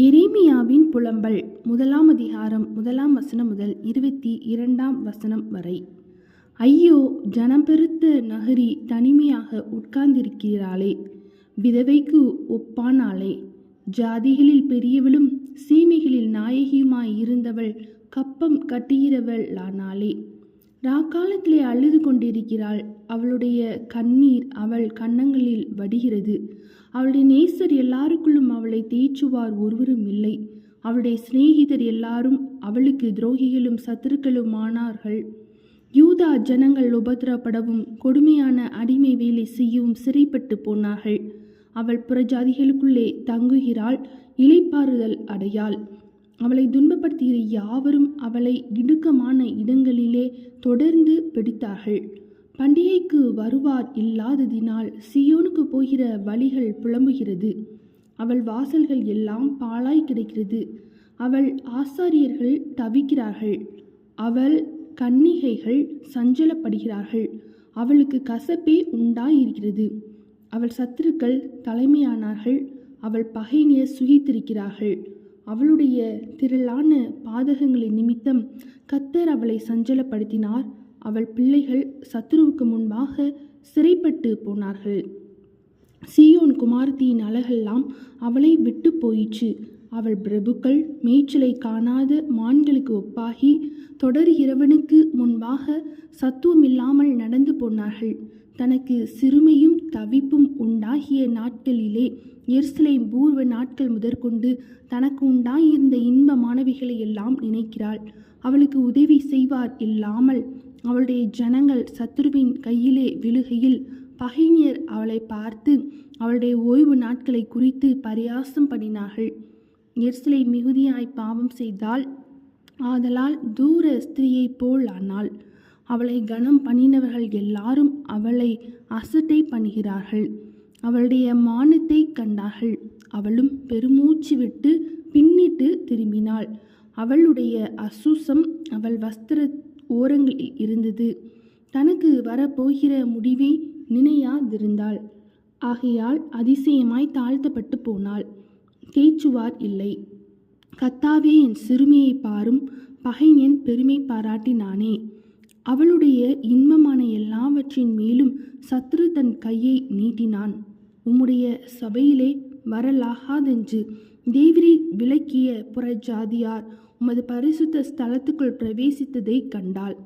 எரேமியாவின் புலம்பல் முதலாம் அதிகாரம் முதலாம் வசனம் முதல் இருபத்தி இரண்டாம் வசனம் வரை. ஐயோ ஜனம் பெருத்த நகரி தனிமையாக உட்கார்ந்திருக்கிறாளே விதவைக்கு ஒப்பானாளே. ஜாதிகளில் பெரியவளும் சீமைகளில் நாயகியுமாய் இருந்தவள் கப்பம் கட்டுகிறவளானாளே. ராக்காலத்திலே அழுது கொண்டிருக்கிறாள். அவளுடைய கண்ணீர் அவள் கன்னங்களில் வடிகிறது. அவளுடைய நேசர் எல்லாருக்குள்ளும் அவளை தேய்ச்சுவார் ஒருவரும் இல்லை. அவளுடைய சிநேகிதர் எல்லாரும் அவளுக்கு துரோகிகளும் சத்துருக்களும் ஆனார்கள் யூதா ஜனங்கள் உபத்திரப்படவும் கொடுமையான அடிமை வேலை செய்யவும் சிறைப்பட்டு போனார்கள். அவள் புறஜாதிகளுக்குள்ளே தங்குகிறாள். இலைப்பாறுதல் அடையாள். அவளை துன்பப்படுத்துகிற யாவரும் அவளை இடுக்கமான இடங்களிலே தொடர்ந்து பிடித்தார்கள். பண்டிகைக்கு வருவார் இல்லாததினால் சியோனுக்கு போகிற வழிகள் புலம்புகிறது. அவள் வாசல்கள் எல்லாம் பாழாய் கிடக்கிறது. அவள் ஆசாரியர்கள் தவிக்கிறார்கள். அவள் கன்னிகைகள் சஞ்சலப்படுகிறார்கள். அவளுக்கு கசப்பே உண்டாயிருக்கிறது. அவள் சத்துருக்கள் தலைமையானார்கள். அவள் பகைஞர் சுகித்திருக்கிறார்கள். அவளுடைய திரளான பாதகங்களின் நிமித்தம் கத்தர் அவளை சஞ்சலப்படுத்தினார். அவள் பிள்ளைகள் சத்துருவுக்கு முன்பாக சிறைப்பட்டு போனார்கள். சீயோன் குமார்த்தியின் அழகெல்லாம் அவளை விட்டு போயிற்று. அவள் பிரபுக்கள் மேய்ச்சலை காணாத மான்களுக்கு ஒப்பாகி தொடர்கிறவனுக்கு முன்பாக சத்துவமில்லாமல் நடந்து போனார்கள். தனக்கு சிறுமையும் தவிப்பும் உண்டாகிய நாட்களிலே எருசலேம் பூர்வ நாட்கள் முதற்கொண்டு தனக்கு உண்டாயிருந்த இன்பமானவைகளை எல்லாம் நினைக்கிறாள். அவளுக்கு உதவி செய்வார் இல்லாமல் அவளுடைய ஜனங்கள் சத்ருவின் கையிலே விழுகையில் பகைஞர் அவளை பார்த்து அவளுடைய ஓய்வு நாட்களை குறித்து பரியாசம் பண்ணினார்கள். எரிசலை மிகுதியாய் பாவம் செய்தால் ஆதலால் தூர ஸ்திரீயைப் போல் ஆனாள். அவளை கனம் பண்ணினவர்கள் எல்லாரும் அவளை அசட்டை பண்ணுகிறார்கள். அவளுடைய மானத்தை கண்டார்கள். அவளும் பெருமூச்சு விட்டு பின்னிட்டு திரும்பினாள். அவளுடைய அசூசம் அவள் வஸ்திர ஓரங்களில் இருந்தது. தனக்கு வரப்போகிற முடிவை நினையாதிருந்தாள். ஆகையால் அதிசயமாய் தாழ்த்தப்பட்டு போனாள். தேச்சுவார் இல்லை. கத்தாவே என் சிறுமியை பாரும் பகைஞன் பெருமை பாராட்டினானே. அவளுடைய இன்பமான எல்லாவற்றின் மேலும் சத்ரு தன் கையை நீட்டினான். உம்முடைய சபையிலே வரலாகாதென்று தேவிரி விலக்கிய புறஜாதியார் உமது பரிசுத்த ஸ்தலத்துக்குள் பிரவேசித்ததை கண்டாள்.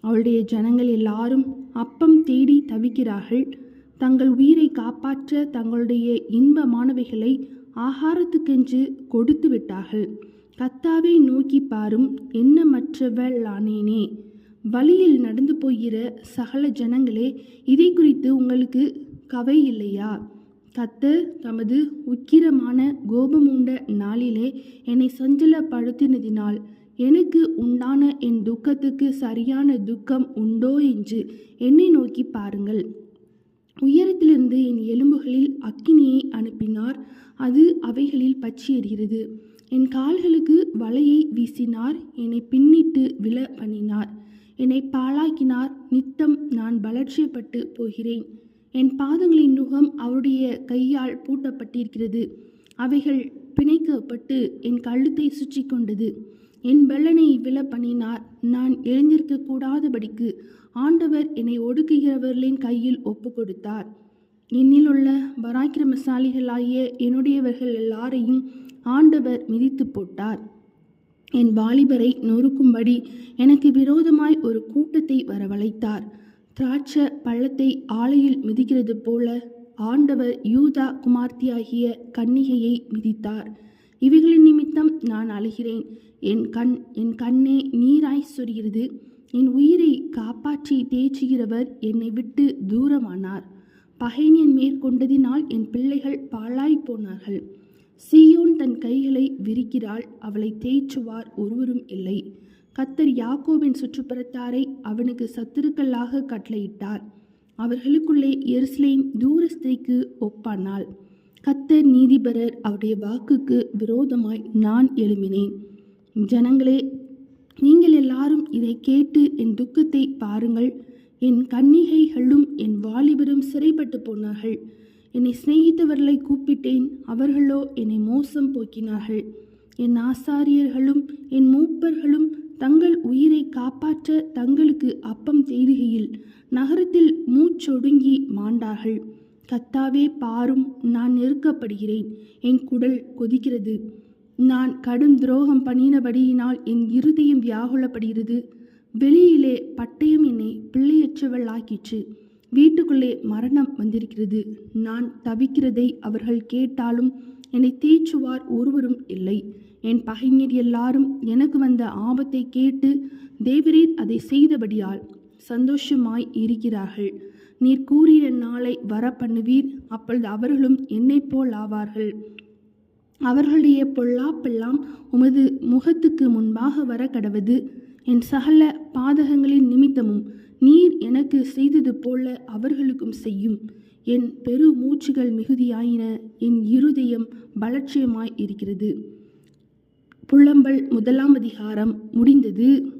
அவளுடைய ஜனங்கள் எல்லாரும் அப்பம் தேடி தவிக்கிறார்கள். தங்கள் உயிரை காப்பாற்ற தங்களுடைய இன்பமானவைகளை ஆகாரத்துக்கென்று கொடுத்து விட்டார்கள் கத்தாவை நோக்கி பாரும் என்னமற்றவளானேனே வழியில் நடந்து போகிற சகல ஜனங்களே இதை குறித்து உங்களுக்கு கவை இல்லையா? கத்தர் தமது உக்கிரமான கோபமூண்ட நாளிலே என்னை சஞ்சலப்படுத்தினதினால் எனக்கு உண்டான என் துக்கத்துக்கு சரியான துக்கம் உண்டோ என்று என்னை நோக்கி பாருங்கள். உயரத்திலிருந்து என் எலும்புகளில் அக்கினியை அனுப்பினார். அது அவைகளில் பச்சி எறிகிறது என் கால்களுக்கு வலையை வீசினார். என்னை பின்னிட்டு விழ பண்ணினார் என்னை பாழாக்கினார். நித்தம் நான் வளர்ச்சியப்பட்டு போகிறேன். என் பாதங்களின் நுகம் அவருடைய கையால் பூட்டப்பட்டிருக்கிறது. அவைகள் பிணைக்கப்பட்டு என் கழுத்தை சுற்றி கொண்டது என் பெல்லனை விழ பண்ணினார். நான் எழுந்திருக்க கூடாதபடிக்கு ஆண்டவர் என்னை ஒடுக்குகிறவர்களின் கையில் ஒப்பு கொடுத்தார் என்னில் உள்ள பராக்கிரமசாலிகளாகிய என்னுடையவர்கள் எல்லாரையும் ஆண்டவர் மிதித்து போட்டார். என் வாலிபரை நொறுக்கும்படி எனக்கு விரோதமாய் ஒரு கூட்டத்தை வரவழைத்தார். திராட்ச பள்ளத்தை ஆலையில் மிதிக்கிறது போல ஆண்டவர் யூதா குமார்த்தியாகிய கன்னிகையை மிதித்தார். இவைகளின் நிமித்தம் நான் அழுகிறேன். என் கண் என் கண்ணே நீராய் சொரிகிறது. என் உயிரை காப்பாற்றி தேய்ச்சுகிறவர் என்னை விட்டு தூரமானார். பகைஞன் மேற்கொண்டதினால் என் பிள்ளைகள் பாழாய் போனார்கள். சீயோன் தன் கைகளை விரிக்கிறாள் அவளை தேய்ச்சுவார் ஒருவரும் இல்லை. கத்தர் யாக்கோவின் சுற்றுப்புறத்தாரை அவனுக்கு சத்துருக்களாக கட்டளையிட்டார். அவர்களுக்குள்ளே எருசலேம் தூரஸ்தைக்கு ஒப்பானாள். கத்தர் நீதிபரர் அவருடைய வாக்குக்கு விரோதமாய் நான் எழுமினேன் ஜனங்களே நீங்கள் எல்லாரும் இதை கேட்டு என் துக்கத்தை பாருங்கள். என் கன்னிகைகளும் என் வாலிபரும் சிறைப்பட்டு போனார்கள். என்னை சிநேகித்தவர்களை கூப்பிட்டேன் அவர்களோ என்னை மோசம் போக்கினார்கள். என் ஆசாரியர்களும் என் மூப்பர்களும் தங்கள் உயிரை காப்பாற்ற தங்களுக்கு அப்பம் தேடுகையில் நகரத்தில் மூச்சொடுங்கி மாண்டார்கள். கத்தாவே பாரும் நான் நெருக்கப்படுகிறேன் என் குடல் கொதிக்கிறது. நான் கடும் துரோகம் பண்ணினபடியினால் என் இருதயம் வியாகுலப்படுகிறது. வெளியிலே பட்டயம் என்னை பிள்ளையற்றவள் ஆக்கிற்று வீட்டுக்குள்ளே மரணம் வந்திருக்கிறது. நான் தவிக்கிறதை அவர்கள் கேட்டாலும் என்னை தேய்ச்சுவார் ஒருவரும் இல்லை. என் பகைஞர் எல்லாரும் எனக்கு வந்த ஆபத்தை கேட்டு தேவரீர் அதை செய்தபடியால் சந்தோஷமாய் இருக்கிறார்கள். நீர் கூறிய நாளை வர பண்ணுவீர் அப்பொழுது அவர்களும் என்னைப் போல் ஆவார்கள். அவர்களுடைய பொல்லாப்பெல்லாம் உமது முகத்துக்கு முன்பாக வர கடவது என் சகல பாதகங்களின் நிமித்தமும் நீர் எனக்கு செய்தது போல அவர்களுக்கும் செய்யும். என் பெரு மூச்சுகள் மிகுதியாயின. என் இருதயம் பலட்சியமாய் இருக்கிறது. புலம்பல் முதலாம் அதிகாரம் முடிந்தது.